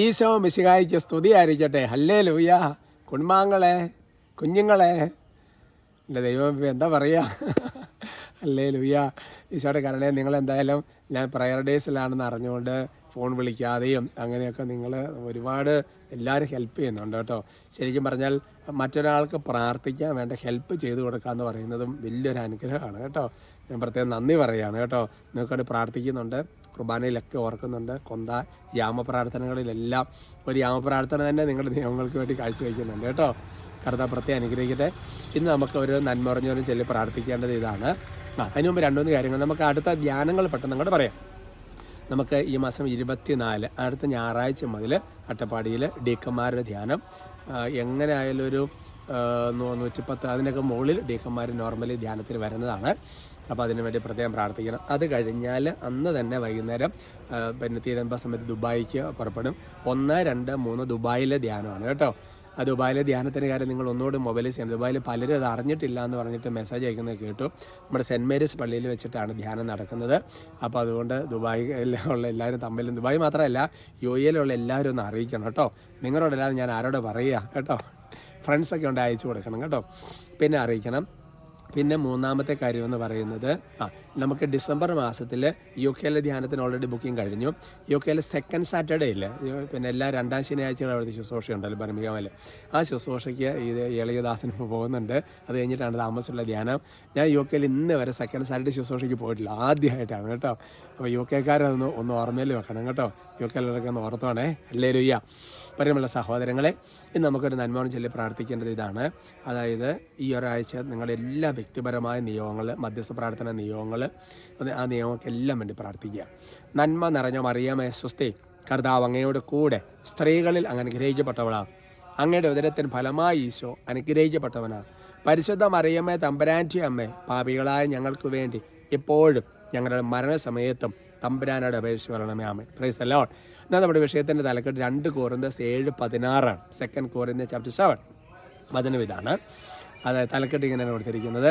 ഈശോ മിശിഹായിക്ക് സ്തുതിയായിരിക്കട്ടെ ഹല്ലേ ലൂയ കുടുംബാംഗങ്ങളെ കുഞ്ഞുങ്ങളെ. എന്റെ ദൈവം എന്താ പറയുക അല്ലേ ലൂയ ഈശോയുടെ കാരണം നിങ്ങളെന്തായാലും ഞാൻ പ്രയർ ഡേയ്സിലാണെന്ന് അറിഞ്ഞുകൊണ്ട് ഫോൺ വിളിക്കാതെയും അങ്ങനെയൊക്കെ നിങ്ങൾ ഒരുപാട് എല്ലാവരും ഹെൽപ്പ് ചെയ്യുന്നുണ്ട് കേട്ടോ. ശരിക്കും പറഞ്ഞാൽ മറ്റൊരാൾക്ക് പ്രാർത്ഥിക്കാൻ വേണ്ട ഹെൽപ്പ് ചെയ്തു കൊടുക്കുക എന്ന് പറയുന്നതും വലിയൊരു അനുഗ്രഹമാണ് കേട്ടോ. ഞാൻ പ്രത്യേകം നന്ദി പറയുകയാണ് കേട്ടോ. നിങ്ങൾക്കത് പ്രാർത്ഥിക്കുന്നുണ്ട്. കുർബാനയിലൊക്കെ ഓർക്കുന്നുണ്ട്. കൊന്ത യാമപ്രാർത്ഥനകളിലെല്ലാം ഒരു യാമപ്രാർത്ഥന തന്നെ നിങ്ങളുടെ നിയമങ്ങൾക്ക് വേണ്ടി കാഴ്ചവെക്കുന്നുണ്ട് കേട്ടോ. കർത്താവ് പ്രത്യേകം അനുഗ്രഹിക്കട്ടെ. ഇന്ന് നമുക്ക് ഒരു നന്മ പറഞ്ഞവരും ചൊല്ലി പ്രാർത്ഥിക്കേണ്ടത് ഇതാണ്. ആ അതിന് മുമ്പ് രണ്ടുമൂന്ന് കാര്യങ്ങൾ. നമുക്ക് അടുത്ത ധ്യാനങ്ങൾ പെട്ടെന്ന് അങ്ങോട്ട് പറയാം. നമുക്ക് ഈ മാസം ഇരുപത്തിനാല് അടുത്ത ഞായറാഴ്ച മുതൽ അട്ടപ്പാടിയിൽ ഡീക്കന്മാരുടെ ധ്യാനം. എങ്ങനെ ആയാലും ഒരു നൂറ്റിപ്പത്ത് അതിനൊക്കെ മുകളിൽ ഡീക്കന്മാർ നോർമലി ധ്യാനത്തിൽ വരുന്നതാണ്. അപ്പോൾ അതിനു വേണ്ടി പ്രത്യേകം പ്രാർത്ഥിക്കണം. അത് കഴിഞ്ഞാൽ അന്ന് തന്നെ വൈകുന്നേരം പിന്നെ തീരുമ്പോൾ സമയത്ത് ദുബായിക്ക് പുറപ്പെടും. ഒന്ന് രണ്ട് മൂന്ന് ദുബായിലെ ധ്യാനമാണ് കേട്ടോ. ആ ദുബായിലെ ധ്യാനത്തിന്റെ കാര്യം നിങ്ങൾ ഒന്നുകൂടി മൊബൈലിൽ ചെയ്യണം. ദുബായിൽ പലരും അത് അറിഞ്ഞിട്ടില്ല എന്ന് പറഞ്ഞിട്ട് മെസ്സേജ് അയക്കുന്നത് കേട്ടു. നമ്മുടെ സെന്റ് മേരീസ് പള്ളിയിൽ വെച്ചിട്ടാണ് ധ്യാനം നടക്കുന്നത്. അപ്പോൾ അതുകൊണ്ട് ദുബായിൽ ഉള്ള എല്ലാവരും തമ്മിലും ദുബായ് മാത്രമല്ല യു എയിലുള്ള എല്ലാവരും ഒന്ന് അറിയിക്കണം കേട്ടോ. നിങ്ങളോടെല്ലാം ഞാൻ ആരോട് പറയുക കേട്ടോ? ഫ്രണ്ട്സൊക്കെ ഉണ്ട് അയച്ചു കൊടുക്കണം കേട്ടോ. പിന്നെ അറിയിക്കണം. പിന്നെ മൂന്നാമത്തെ കാര്യം എന്ന് പറയുന്നത് ആ നമുക്ക് ഡിസംബർ മാസത്തിൽ യു കെയിലെ ധ്യാനത്തിന് ഓൾറെഡി ബുക്കിംഗ് കഴിഞ്ഞു. യു കെയിലെ സെക്കൻഡ് സാറ്റർഡേ ഇല്ല? പിന്നെ എല്ലാ രണ്ടാം ശനിയാഴ്ചകളും അവിടുത്തെ ശുശ്രൂഷ ഉണ്ടല്ലോ ബർമികാമൽ ആ ശുശ്രൂഷയ്ക്ക് ഇത് ഇളയദാസന് പോകുന്നുണ്ട്. അത് കഴിഞ്ഞിട്ടാണ് താമസമുള്ള ധ്യാനം. ഞാൻ യു കെയിൽ ഇന്ന് വരെ സെക്കൻഡ് സാറ്റർഡേ ശുശ്രൂഷയ്ക്ക് പോയിട്ടില്ല. ആദ്യമായിട്ടാണ് കേട്ടോ. അപ്പോൾ യു കെക്കാരതൊന്ന് ഒന്ന് ഓർമ്മയിൽ വെക്കണം കേട്ടോ. യു കെയിലൊക്കെ ഒന്ന് ഓർത്തോണേ. അല്ലേ ലുയ്യ പരമുള്ള സഹോദരങ്ങളെ ഇന്ന് നമുക്കൊരു നന്മോണം ചൊല്ലി പ്രാർത്ഥിക്കേണ്ടത് ഇതാണ്. അതായത് ഈ ഒരാഴ്ച നിങ്ങളുടെ എല്ലാ വ്യക്തിപരമായ നിയോഗങ്ങൾ മധ്യസ്ഥ പ്രാർത്ഥന നിയോഗങ്ങൾ അത് ആ നിയമങ്ങൾക്കെല്ലാം വേണ്ടി പ്രാർത്ഥിക്കുക. നന്മ നിറഞ്ഞ മറിയമേ സ്വസ്തി കർത്താവ് അങ്ങയോട് കൂടെ സ്ത്രീകളിൽ അങ്ങ് അങ്ങയുടെ ഉദരത്തിന് ഫലമായി ഈശോ അനുഗ്രഹിക്കപ്പെട്ടവനാണ് പരിശുദ്ധ മറിയമ്മേ തമ്പരാന്റി അമ്മേ പാപികളായ ഞങ്ങൾക്ക് വേണ്ടി എപ്പോഴും ഞങ്ങളുടെ മരണസമയത്തും തമ്പുരാനോട് അപേക്ഷിച്ച് വരണമേ ആമേ പ്രൈസ് അലോൺ എന്നാൽ നമ്മുടെ വിഷയത്തിന്റെ തലക്കെട്ട് രണ്ട് കോറിന്തസ് ഏഴ് പതിനാറാണ്. സെക്കൻഡ് കോറിന്ത ചാപ്റ്റർ സെവൻ ഇതാണ് അതായത് തലക്കെട്ട് ഇങ്ങനെയാണ് കൊടുത്തിരിക്കുന്നത്.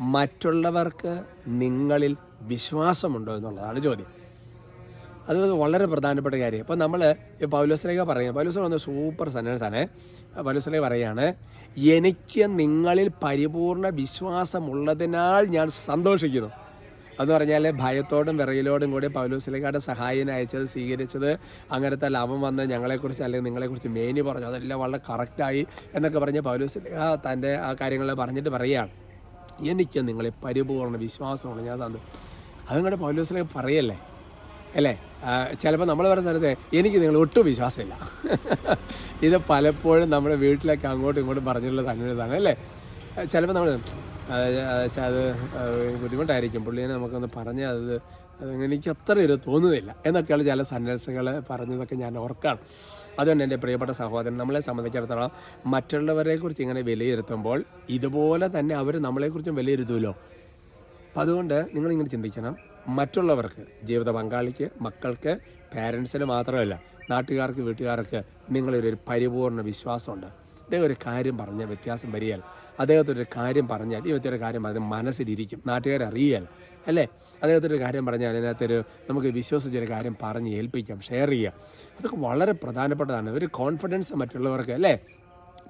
മറ്റുള്ളവർക്ക് നിങ്ങളിൽ വിശ്വാസമുണ്ടോ എന്നുള്ളതാണ് ചോദ്യം. അത് വളരെ പ്രധാനപ്പെട്ട കാര്യം. അപ്പോൾ നമ്മൾ പൗലോസിലേക്ക് പറയാം പൗലോസ് വന്ന സൂപ്പർ സന്നദ്ധമാണ് പൗലോസിലേക്ക് പറയാണ് എനിക്ക് നിങ്ങളിൽ പരിപൂർണ വിശ്വാസമുള്ളതിനാൽ ഞാൻ സന്തോഷിക്കുന്നു. എന്ന് പറഞ്ഞാൽ ഭയത്തോടും വിറയിലോടും കൂടി പൗലോസിലേക്കാട് സഹായം അയച്ചത് സ്വീകരിച്ചത് അങ്ങനത്തെ ലാഭം വന്ന് ഞങ്ങളെക്കുറിച്ച് അല്ലെങ്കിൽ നിങ്ങളെക്കുറിച്ച് മേനി പറഞ്ഞു. അതെല്ലാം വളരെ കറക്റ്റായി എന്നൊക്കെ പറഞ്ഞ് പൗലോസിലേക്ക് തന്റെ ആ കാര്യങ്ങൾ പറഞ്ഞിട്ട് പറയുകയാണ്. എനിക്ക് നിങ്ങളെ പരിപൂർണ വിശ്വാസമാണ്. ഞാൻ തന്നു. അത് നിങ്ങളുടെ പൗലോസിലേക്ക് പറയല്ലേ? അല്ലേ? ചിലപ്പോൾ നമ്മൾ പറയുന്ന സ്ഥലത്ത് എനിക്ക് നിങ്ങൾ ഒട്ടും വിശ്വാസമില്ല. ഇത് പലപ്പോഴും നമ്മുടെ വീട്ടിലൊക്കെ അങ്ങോട്ടും ഇങ്ങോട്ടും പറഞ്ഞിട്ടുള്ള സംഗതിയാണ് അല്ലേ? ചിലപ്പോൾ നമ്മൾ അത് ബുദ്ധിമുട്ടായിരിക്കും. പുള്ളിയെ നമുക്കൊന്ന് പറഞ്ഞ് അത് അത് എനിക്ക് അത്ര ഒരു തോന്നുന്നില്ല. എന്നൊക്കെയുള്ള ചില സന്യാസികൾ പറഞ്ഞതൊക്കെ ഞാൻ ഓർക്കാണ്. അതുകൊണ്ട് എന്റെ പ്രിയപ്പെട്ട സഹോദരൻ നമ്മളെ സംബന്ധിച്ചിടത്തോളം മറ്റുള്ളവരെക്കുറിച്ച് ഇങ്ങനെ വിലയിരുത്തുമ്പോൾ ഇതുപോലെ തന്നെ അവർ നമ്മളെക്കുറിച്ചും വിലയിരുത്തുമല്ലോ അപ്പം അതുകൊണ്ട് നിങ്ങളിങ്ങനെ ചിന്തിക്കണം. മറ്റുള്ളവർക്ക് ജീവിത പങ്കാളിക്ക് മക്കൾക്ക് പാരൻസിന് മാത്രമല്ല നാട്ടുകാർക്ക് വീട്ടുകാർക്ക് നിങ്ങളൊരു പരിപൂർണ വിശ്വാസമുണ്ട്. അദ്ദേഹം ഒരു കാര്യം പറഞ്ഞാൽ വ്യത്യാസം വരികയാൽ ഒരു കാര്യം പറഞ്ഞാൽ ഈ വ്യക്തിയുടെ കാര്യം പറഞ്ഞാൽ മനസ്സിലിരിക്കും. നാട്ടുകാരെ അറിയാൽ അല്ലേ? അദ്ദേഹത്തിന്റെ കാര്യം പറഞ്ഞാൽ അതിനകത്തൊരു നമുക്ക് വിശ്വസിച്ചൊരു കാര്യം പറഞ്ഞ് ഏൽപ്പിക്കാം ഷെയർ ചെയ്യാം. അതൊക്കെ വളരെ പ്രധാനപ്പെട്ടതാണ്. ഒരു കോൺഫിഡൻസ് മറ്റുള്ളവർക്ക് അല്ലേ?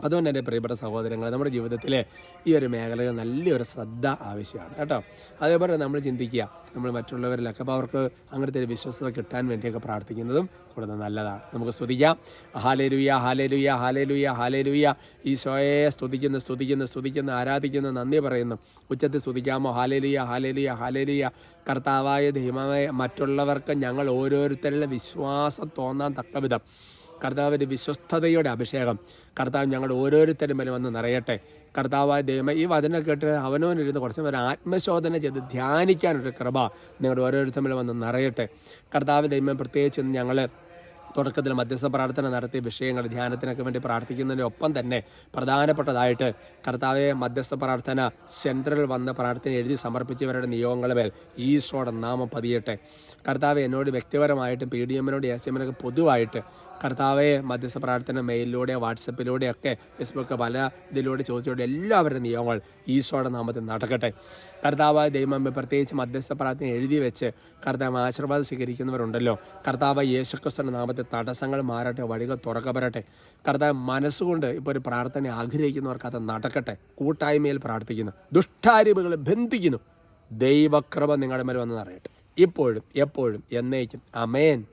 അതുകൊണ്ട് എന്റെ പ്രിയപ്പെട്ട സഹോദരങ്ങൾ നമ്മുടെ ജീവിതത്തിലെ ഈ ഒരു മേഖലയിൽ നല്ലൊരു ശ്രദ്ധ ആവശ്യമാണ് കേട്ടോ. അതേപോലെ നമ്മൾ ചിന്തിക്കുക നമ്മൾ മറ്റുള്ളവരിലൊക്കെ അപ്പോൾ അവർക്ക് അങ്ങനത്തെ ഒരു വിശ്വസത കിട്ടാൻ വേണ്ടിയൊക്കെ പ്രാർത്ഥിക്കുന്നതും കൂടുതൽ നല്ലതാണ്. നമുക്ക് സ്തുതിക്കാം. ഹാലേലുയ ഹാലേലുയ ഹാലേലുയ ഹാലേലുയ ഈശോയെ സ്തുതിക്കുന്നു സ്തുതിക്കുന്നു സ്തുതിക്കുന്നു ആരാധിക്കുന്നു നന്ദി പറയുന്നു. ഉച്ചത്തിൽ സ്തുതിക്കാമോ? ഹാലേലുയ ഹാലേലുയ ഹാലേലുയ കർത്താവായ ദൈവമായ മറ്റുള്ളവർക്ക് ഞങ്ങൾ ഓരോരുത്തരുടെ വിശ്വാസം തോന്നാൻ തക്ക വിധം കർത്താവിന്റെ വിശ്വസ്തയുടെ അഭിഷേകം. കർത്താവ് ഞങ്ങളുടെ ഓരോരുത്തരും വരെ വന്ന് നിറയട്ടെ. കർത്താവായ ദൈവം ഈ വചനം കേട്ട് അവനവനിരുന്ന് കുറച്ച് നേരം ആത്മശോധന ചെയ്ത് ധ്യാനിക്കാനൊരു കൃപ നിങ്ങളുടെ ഓരോരുത്തരും വന്ന് നിറയട്ടെ. കർത്താവ് ദൈവം പ്രത്യേകിച്ച് ഞങ്ങൾ തുടക്കത്തിൽ മധ്യസ്ഥ പ്രാർത്ഥന നടത്തിയ വിഷയങ്ങൾ ധ്യാനത്തിനൊക്കെ വേണ്ടി പ്രാർത്ഥിക്കുന്നതിന്റെ ഒപ്പം തന്നെ പ്രധാനപ്പെട്ടതായിട്ട് കർത്താവെ മധ്യസ്ഥ പ്രാർത്ഥന സെൻട്രൽ വന്ന പ്രാർത്ഥന എഴുതി സമർപ്പിച്ചവരുടെ നിയോഗങ്ങളുടെ മേൽ ഈശോയുടെ നാമം പതിയട്ടെ. കർത്താവ് എന്നോട് വ്യക്തിപരമായിട്ടും പി ഡി എമ്മിനോട് എസ് എമ്മിനൊക്കെ പൊതുവായിട്ട് കർത്താവെ മധ്യസ്ഥ പ്രാർത്ഥന മെയിലിലൂടെ വാട്സപ്പിലൂടെയൊക്കെ ഫേസ്ബുക്ക് പല ഇതിലൂടെ ചോദിച്ചുകൊണ്ട് എല്ലാവരുടെ നിയോഗങ്ങൾ ഈശോയുടെ നാമത്തിൽ നടക്കട്ടെ. കർത്താവായ ദൈവമേ പ്രത്യേകിച്ച് മധ്യസ്ഥ പ്രാർത്ഥന എഴുതി വെച്ച് കർത്താവ് ആശീർവാദം സ്വീകരിക്കുന്നവരുണ്ടല്ലോ. കർത്താവ് യേശുക്രിസ്തുവിന്റെ നാമത്തെ തടസ്സങ്ങൾ മാറട്ടെ വഴികൾ തുറക്കപ്പെടട്ടെ. കർത്താവ് മനസ്സുകൊണ്ട് ഇപ്പോൾ ഒരു പ്രാർത്ഥന ആഗ്രഹിക്കുന്നവർക്ക് അത് നടക്കട്ടെ. കൂട്ടായ്മയിൽ പ്രാർത്ഥിക്കുന്നു ദുഷ്ടാരിപുകൾ ബന്ധിക്കുന്നു. ദൈവകൃപ നിങ്ങളുടെ മേൽ വന്ന് ഇപ്പോഴും എപ്പോഴും എന്നേക്കും. അമേൻ